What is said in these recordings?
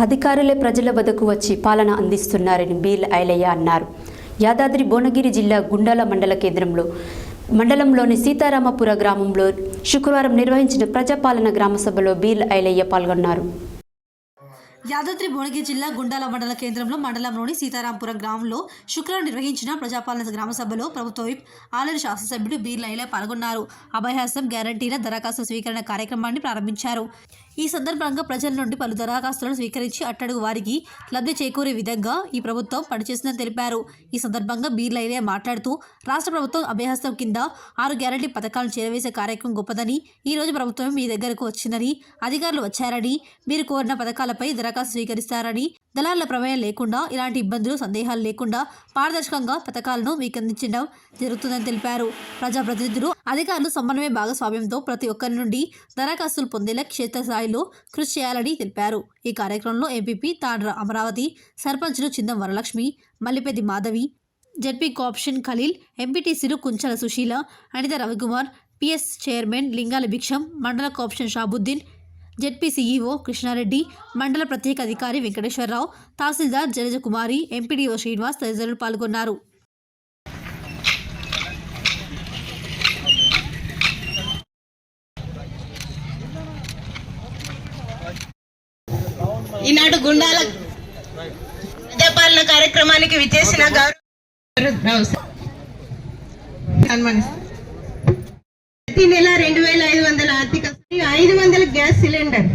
అధికారులే ప్రజల వద్దకు వచ్చి పాలన అందిస్తున్నారని బీల్ ఐలయ్య అన్నారు. యాదాద్రి భువనగిరి జిల్లా గుండాల మండల కేంద్రంలో మండలంలోని సీతారామపుర గ్రామంలో శుక్రవారం నిర్వహించిన ప్రజాపాలన గ్రామ సభలో బీల్ ఐలయ్య పాల్గొన్నారు. యాదాద్రి భువనగిరి జిల్లా గుండాల మండల కేంద్రంలో మండలంలోని సీతారాంపురం గ్రామంలో శుక్రవారం నిర్వహించిన ప్రజాపాలన గ్రామ సభలో ప్రభుత్వ విప్ ఆలయ శాసనసభ్యుడు బీర్ లైలా పాల్గొన్నారు. అభయహస్తం గ్యారంటీల దరఖాస్తు స్వీకరణ కార్యక్రమాన్ని ప్రారంభించారు. ఈ సందర్భంగా ప్రజల నుండి పలు దరఖాస్తులను స్వీకరించి అట్టడుగు వారికి లబ్ధి చేకూరే విధంగా ఈ ప్రభుత్వం పనిచేసిందని తెలిపారు. ఈ సందర్భంగా బీర్లైలే మాట్లాడుతూ రాష్ట్ర ప్రభుత్వం అభ్యహస్తం కింద ఆరు గ్యారంటీ పథకాలను చేరవేసే కార్యక్రమం గొప్పదని ఈ రోజు ప్రభుత్వం మీ దగ్గరకు వచ్చిందని అధికారులు వచ్చారని మీరు కోరిన పథకాలపై దరఖాస్తు స్వీకరిస్తారని దళారుల ప్రమేయం లేకుండా ఇలాంటి ఇబ్బందులు సందేహాలు లేకుండా పారదర్శకంగా పథకాలను మీకు అందించడం జరుగుతుందని తెలిపారు. ప్రజాప్రతినిధులు అధికారులు సమన్వయ భాగస్వామ్యంతో ప్రతి ఒక్కరి నుండి దరఖాస్తులు పొందేలా క్షేత్రస్థాయిలో కృషి చేయాలని తెలిపారు. ఈ కార్యక్రమంలో ఎంపీపీ తాండ్ర అమరావతి సర్పంచులు చిందం వరలక్ష్మి మల్లిపెద్ది మాధవి జడ్పీ కోఆప్షన్ ఖలీల్ ఎంపీటీసీలు కుంచల సుశీల అనిత రవికుమార్ పిఎస్ చైర్మన్ లింగాల భిక్షం మండల co-option Shabuddin ZP CEO Krishna Reddy మండల ప్రత్యేక అధికారి వెంకటేశ్వరరావు తహసీల్దార్ జలజకుమారి ఎంపీడీఓ శ్రీనివాస్ తదితరులు పాల్గొన్నారు. ఈనాడు గుండాల ప్రజాపాలన కార్యక్రమానికి విచ్చేసిన గౌరవ ప్రతి నెల రెండు వేల ఐదు ఐదు వందల గ్యాస్ సిలిండర్.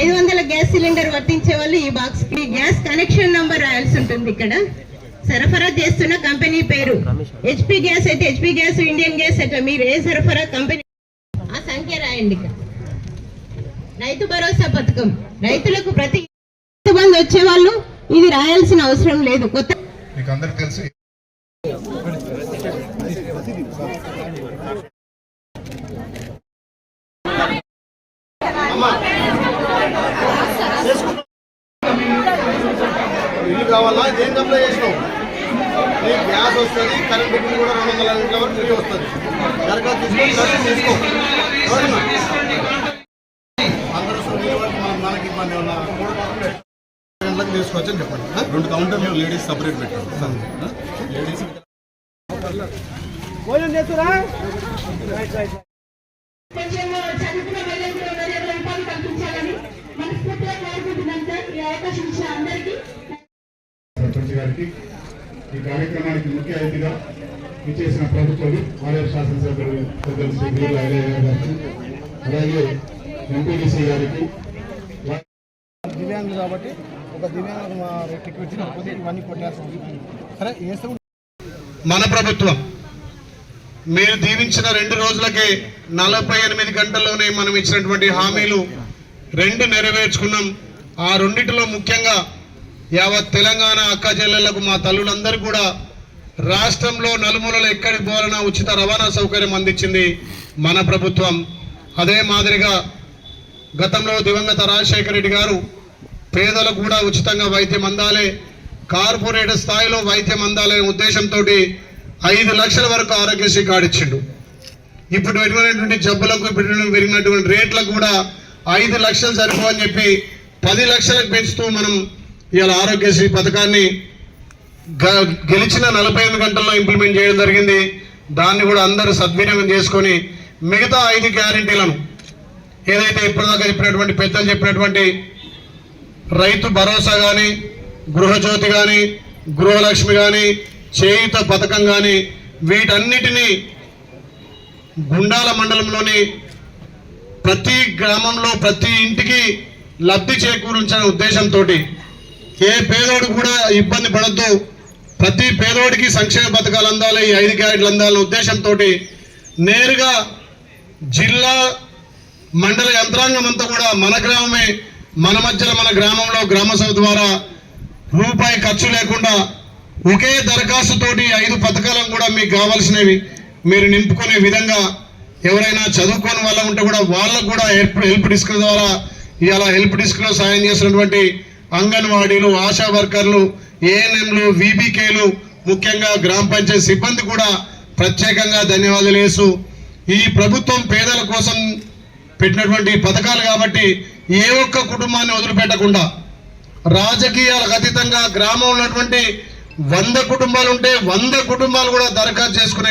ఐదు వందల గ్యాస్ సిలిండర్ వర్తించే వాళ్ళు ఈ బాక్స్కి. గ్యాస్ కనెక్షన్ నంబర్ రాయాల్సి ఉంటుంది ఇక్కడ. సరఫరా చేస్తున్న కంపెనీ పేరు. హెచ్పి గ్యాస్ అయితే హెచ్పి గ్యాస్ ఇండియన్ గ్యాస్ అయితే మీరు ఏ సరఫరా కంపెనీ ఆ సంఖ్య రాయండి రైతు భరోసా పథకం. రైతులకు ప్రతి రైతు వచ్చే వాళ్ళు ఇది రాయాల్సిన అవసరం లేదు. కొత్త మీకు అందరికి తెలుసు ఇల్లు కావాలా? దేనికి అప్లై చేసినావు? నీకు గ్యాస్ వస్తుంది కరెంట్ బిల్ కూడా రెండు వందల యూనిట్ల వరకు ఫ్రీ వస్తుంది. దరఖాస్తు తీసుకొని తీసుకో? అందరూ మనం మనకి ఇబ్బంది ఉన్నా గంటలకు తీసుకొచ్చని చెప్పండి? రెండు కౌంటర్లు లేడీస్ సపరేట్ పెట్టారు లేడీస్ కొంచెం చదువుకున్న సర్పంచ్ గారికి ఈ కార్యక్రమానికి ముఖ్య అతిథిగా ఇచ్చేసిన శాసనసభ్యులు పెద్దలు శ్రీ బి. ఐలయ్య గారికి అలాగే ఎంపీడీసీ గారికి దివ్యాంగులు కాబట్టి ఒక దివ్యాంగులకు మా టికెట్ ఇవన్నీ కొట్టాల్సి సరే మన ప్రభుత్వం మీరు దీవించిన రెండు రోజులకే నలభై ఎనిమిది గంటల్లోనే మనం ఇచ్చినటువంటి హామీలు రెండు నెరవేర్చుకున్నాం. ఆ రెండిటిలో ముఖ్యంగా యావత్ తెలంగాణ అక్క చెల్లెళ్ళకు మా తల్లులందరూ కూడా రాష్ట్రంలో నలుమూలలో ఎక్కడికి పోవాలన్నా ఉచిత రవాణా సౌకర్యం అందించింది మన ప్రభుత్వం. అదే మాదిరిగా గతంలో దివంగత రాజశేఖర రెడ్డి గారు పేదలకు కూడా ఉచితంగా వైద్యం అందాలి కార్పొరేట్ స్థాయిలో వైద్యం అందాలనే ఉద్దేశంతో ఐదు లక్షల వరకు ఆరోగ్యశ్రీ కార్డు ఇచ్చిండు. ఇప్పుడు పెరిగినటువంటి జబ్బులకు పెట్టిన పెరిగినటువంటి రేట్లకు కూడా ఐదు లక్షలు సరిపోవని చెప్పి పది లక్షలకు పెంచుతూ మనం ఇవాళ ఆరోగ్యశ్రీ పథకాన్ని గ- గెలిచిన నలభై ఎనిమిది గంటల్లో ఇంప్లిమెంట్ చేయడం జరిగింది. దాన్ని కూడా అందరూ సద్వినియోగం చేసుకొని మిగతా ఐదు గ్యారెంటీలను ఏదైతే ఇప్పటిదాకా చెప్పినటువంటి పెద్దలు చెప్పినటువంటి రైతు భరోసా కానీ గృహజ్యోతి కానీ గృహలక్ష్మి కానీ చేయుత పథకం కానీ వీటన్నిటినీ గుండాల మండలంలోని ప్రతి గ్రామంలో ప్రతి ఇంటికి లబ్ధి చేకూరించిన ఉద్దేశంతో ఏ పేదోడు కూడా ఇబ్బంది పడద్దు. ప్రతి పేదోడికి సంక్షేమ పథకాలు అందాలి ఈ ఐదు క్యారెట్లు అందాలనే ఉద్దేశంతో నేరుగా జిల్లా మండల యంత్రాంగం అంతా కూడా మన గ్రామమే మన మధ్యలో మన గ్రామంలో గ్రామ సభ ద్వారా రూపాయి ఖర్చు లేకుండా ఒకే దరఖాస్తుతోటి ఐదు పథకాలను కూడా మీకు కావాల్సినవి మీరు నింపుకునే విధంగా ఎవరైనా చదువుకోని వాళ్ళ ఉంటే కూడా వాళ్ళకు కూడా హెల్ప్ హెల్ప్ డిస్క్ ద్వారా ఇవాళ హెల్ప్ డిస్క్లో సాయం చేసినటువంటి అంగన్వాడీలు ఆశా వర్కర్లు ఏఎన్ఎంలు విబికేలు ముఖ్యంగా గ్రామ పంచాయతీ సిబ్బంది కూడా ప్రత్యేకంగా ధన్యవాదాలు వేసు ఈ ప్రభుత్వం పేదల కోసం పెట్టినటువంటి పథకాలు కాబట్టి ఏ ఒక్క కుటుంబాన్ని వదిలిపెట్టకుండా రాజకీయాలకు అతీతంగా గ్రామం ఉన్నటువంటి వంద కుటుంబాలు ఉంటే వంద కుటుంబాలు కూడా దరఖాస్తు చేసుకునే